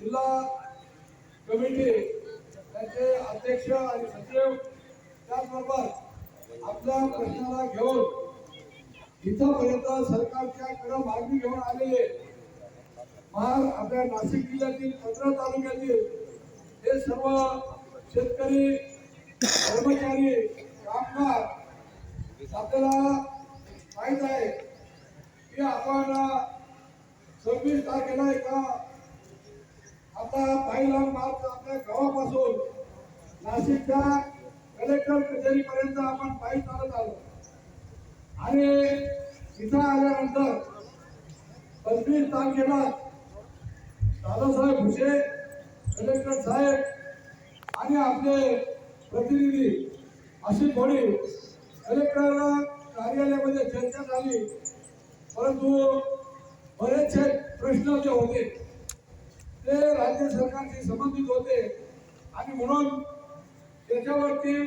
जिल्हा कमिटी त्याचे अध्यक्ष आणि सचिव त्याचबरोबर आपल्या प्रश्नाला घेऊन इथपर्यंत सरकारच्या कडे मागणी घेऊन आलेले महार आपल्या नाशिक जिल्ह्यातील पंधरा तालुक्यातील हे सर्व शेतकरी कर्मचारी कामगार आपल्याला माहीत आहे की आपण सव्वीस तारखेला एका आता पहिला मार्च आपल्या गावापासून नाशिकच्या कलेक्टर कचेरीपर्यंत आपण पायी चालत आलो. आणि इथं आल्यानंतर पंचवीस तारखेला दादासाहेब भुसे कलेक्टर साहेब आणि आपले प्रतिनिधी अशी थोडी कलेक्टर कार्यालयामध्ये चर्चा झाली. परंतु बरेचसे प्रश्न जे होते ते राज्य सरकारशी संबंधित होते. आणि म्हणून त्याच्यावरती